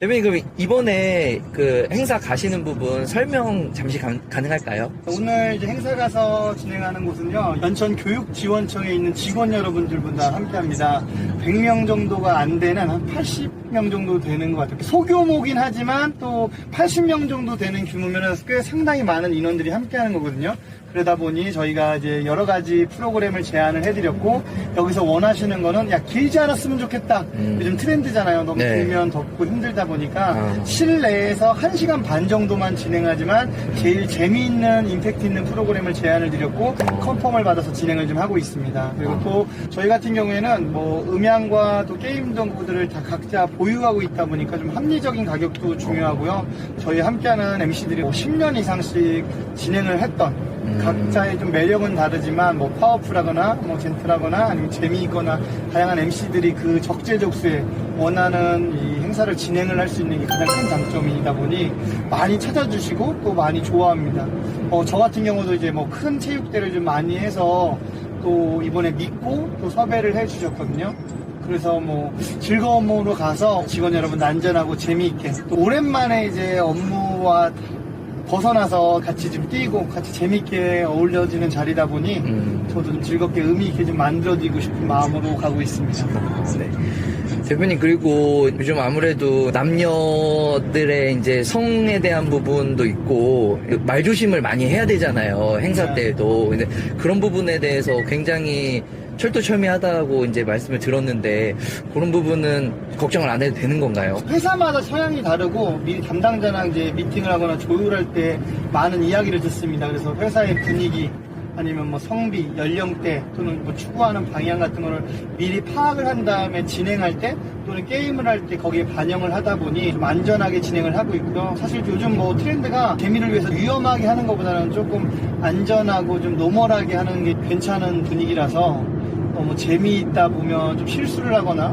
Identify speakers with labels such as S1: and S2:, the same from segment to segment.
S1: 대표님 그럼 이번에 그 행사 가시는 부분 설명 잠시 가, 가능할까요?
S2: 오늘 이제 행사 가서 진행하는 곳은요, 연천 교육지원청에 있는 직원 여러분들보다 함께 합니다. 100명 정도가 안 되는 한 80명 정도 되는 것 같아요. 소규모긴 하지만 또 80명 정도 되는 규모면 꽤 상당히 많은 인원들이 함께 하는 거거든요. 그러다 보니 저희가 이제 여러 가지 프로그램을 제안을 해드렸고, 여기서 원하시는 거는 야, 길지 않았으면 좋겠다.
S1: 음.
S2: 요즘 트렌드잖아요. 너무
S1: 네.
S2: 길면 덥고 힘들다 보니까
S1: 아.
S2: 실내에서 1시간 반 정도만 진행하지만 제일 재미있는 임팩트 있는 프로그램을 제안을 드렸고 컨펌을 받아서 진행을 좀 하고 있습니다. 그리고 또 저희 같은 경우에는 뭐 음향 과 또 게임 정보들을 다 각자 보유하고 있다 보니까 좀 합리적인 가격도 중요하고요. 저희 함께하는 MC들이 10년 이상씩 진행을 했던 각자의 좀 매력은 다르지만 뭐 파워풀하거나 뭐 젠틀하거나 아니면 재미있거나 다양한 MC들이 그 적재적소에 원하는 이 행사를 진행을 할 수 있는 게 가장 큰 장점이다 보니 많이 찾아주시고 또 많이 좋아합니다. 어, 저 같은 경우도 이제 뭐 큰 체육대를 좀 많이 해서 또 이번에 믿고 또 섭외를 해주셨거든요. 그래서 뭐 즐거움으로 가서 직원 여러분 안전하고 재미있게 또 오랜만에 이제 업무와 벗어나서 같이 좀 뛰고 같이 재밌게 어울려지는 자리다 보니
S1: 음.
S2: 저도 좀 즐겁게 의미 있게 좀 만들어지고 싶은 마음으로 가고 있습니다.
S1: 네. 대표님 그리고 요즘 아무래도 남녀들의 이제 성에 대한 부분도 있고 말 조심을 많이 해야 되잖아요 행사
S2: 네.
S1: 때도 근데 그런 부분에 대해서 굉장히 철두철미하다고 이제 말씀을 들었는데 그런 부분은 걱정을 안 해도 되는 건가요?
S2: 회사마다 성향이 다르고 미리 담당자랑 이제 미팅을 하거나 조율할 때 많은 이야기를 듣습니다. 그래서 회사의 분위기 아니면 뭐 성비, 연령대 또는 뭐 추구하는 방향 같은 거를 미리 파악을 한 다음에 진행할 때 또는 게임을 할 때 거기에 반영을 하다 보니 좀 안전하게 진행을 하고 있고요. 사실 요즘 뭐 트렌드가 재미를 위해서 위험하게 하는 것보다는 조금 안전하고 좀 노멀하게 하는 게 괜찮은 분위기라서 어, 뭐 재미있다 보면 좀 실수를 하거나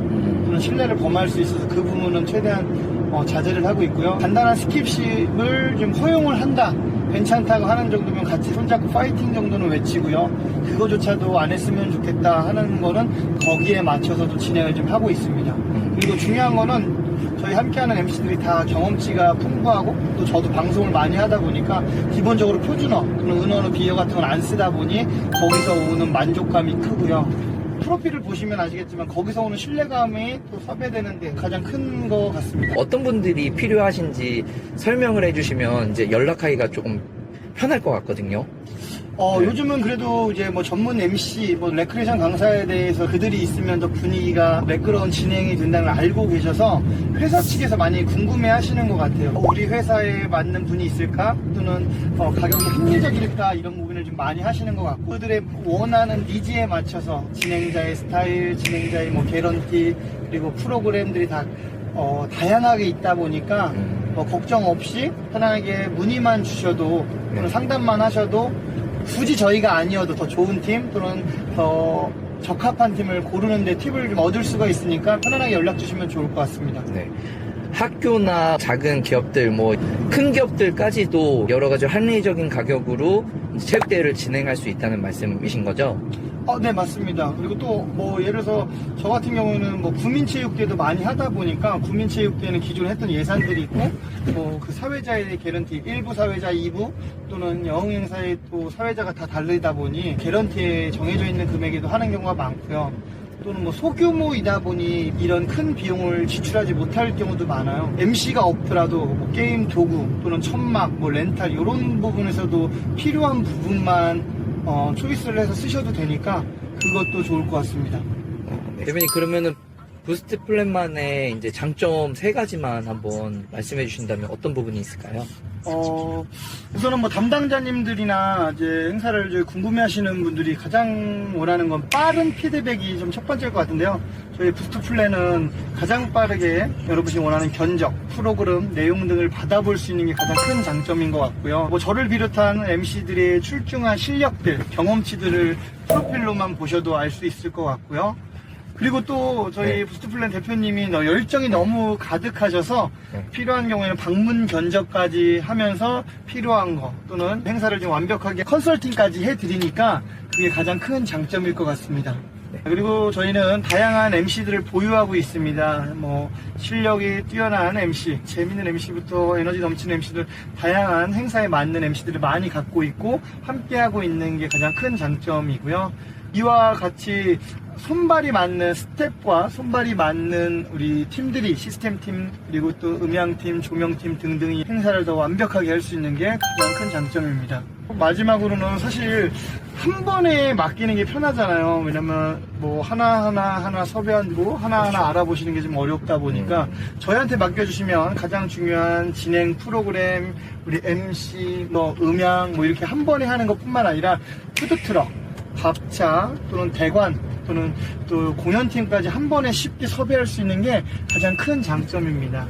S2: 또는 신뢰를 범할 수 있어서 그 부분은 최대한 어, 자제를 하고 있고요. 간단한 스킵십을 좀 허용을 한다. 괜찮다고 하는 정도면 같이 손잡고 파이팅 정도는 외치고요. 그거조차도 안 했으면 좋겠다 하는 거는 거기에 맞춰서 도 진행을 좀 하고 있습니다. 그리고 중요한 거는 저희 함께하는 MC들이 다 경험치가 풍부하고 또 저도 방송을 많이 하다 보니까 기본적으로 표준어 또는 은어로 비어 같은 건 안 쓰다 보니 거기서 오는 만족감이 크고요. 프로필을 보시면 아시겠지만 거기서 오는 신뢰감이 또 섭외되는데 가장 큰것 같습니다.
S1: 어떤 분들이 필요하신지 설명을 해주시면 이제 연락하기가 조금 편할 것 같거든요.
S2: 어,
S1: 네.
S2: 요즘은 그래도 이제 뭐 전문 MC, 뭐 레크레이션 강사에 대해서 그들이 있으면 더 분위기가 매끄러운 진행이 된다는 걸 알고 계셔서 회사 측에서 많이 궁금해 하시는 것 같아요. 어, 우리 회사에 맞는 분이 있을까? 또는 어, 가격이 합리적일까? 이런 부분을 좀 많이 하시는 것 같고 그들의 원하는 니즈에 맞춰서 진행자의 스타일, 진행자의 뭐 개런티, 그리고 프로그램들이 다 어, 다양하게 있다 보니까
S1: 음.
S2: 뭐 걱정 없이 편하게 문의만 주셔도
S1: 네.
S2: 상담만 하셔도 굳이 저희가 아니어도 더 좋은 팀 또는 더 적합한 팀을 고르는데 팁을 좀 얻을 수가 있으니까 편안하게 연락 주시면 좋을 것 같습니다.
S1: 네. 학교나 작은 기업들, 뭐, 큰 기업들까지도 여러 가지 합리적인 가격으로 체육대회를 진행할 수 있다는 말씀이신 거죠?
S2: 어, 네, 맞습니다. 그리고 또, 뭐, 예를 들어서, 저 같은 경우에는 뭐, 구민체육대도 많이 하다 보니까, 구민체육대는 기존에 했던 예산들이 있고, 뭐, 그 사회자의 개런티, 일부 사회자, 2부, 또는 영흥행사의 또 사회자가 다 다르다 보니, 개런티에 정해져 있는 금액에도 하는 경우가 많고요. 또는 뭐 소규모이다 보니 이런 큰 비용을 지출하지 못할 경우도 많아요. MC가 없더라도 뭐 게임 도구 또는 천막, 뭐 렌탈 이런 부분에서도 필요한 부분만 어, 초이스를 해서 쓰셔도 되니까 그것도 좋을 것 같습니다.
S1: 대표님, 그러면은 부스트 플랜만의 이제 장점 세 가지만 한번 말씀해 주신다면 어떤 부분이 있을까요?
S2: 어, 우선은 뭐 담당자님들이나 이제 행사를 이제 궁금해 하시는 분들이 가장 원하는 건 빠른 피드백이 좀 첫 번째일 것 같은데요. 저희 부스트 플랜은 가장 빠르게 여러분이 원하는 견적, 프로그램, 내용 등을 받아볼 수 있는 게 가장 큰 장점인 것 같고요. 뭐 저를 비롯한 MC들의 출중한 실력들, 경험치들을 프로필로만 보셔도 알 수 있을 것 같고요. 그리고 또 저희
S1: 네.
S2: 부스트플랜 대표님이 너- 열정이 너무 가득하셔서
S1: 네.
S2: 필요한 경우에는 방문 견적까지 하면서 필요한 거 또는 행사를 좀 완벽하게 컨설팅까지 해드리니까 그게 가장 큰 장점일 것 같습니다. 그리고 저희는 다양한 MC들을 보유하고 있습니다. 뭐 실력이 뛰어난 MC, 재밌는 MC부터 에너지 넘치는 MC들 다양한 행사에 맞는 MC들을 많이 갖고 있고 함께하고 있는 게 가장 큰 장점이고요. 이와 같이 손발이 맞는 스텝과 손발이 맞는 우리 팀들이 시스템 팀 그리고 또 음향팀, 조명팀 등등이 행사를 더 완벽하게 할 수 있는 게 가장 큰 장점입니다. 마지막으로는 사실 한 번에 맡기는 게 편하잖아요. 왜냐면 뭐 하나하나 하나 섭외하고 하나하나 알아보시는 게 좀 어렵다 보니까 저희한테 맡겨주시면 가장 중요한 진행 프로그램, 우리 MC, 뭐 음향 뭐 이렇게 한 번에 하는 것 뿐만 아니라 푸드트럭, 밥차 또는 대관 또는 또 공연팀까지 한 번에 쉽게 섭외할 수 있는 게 가장 큰 장점입니다.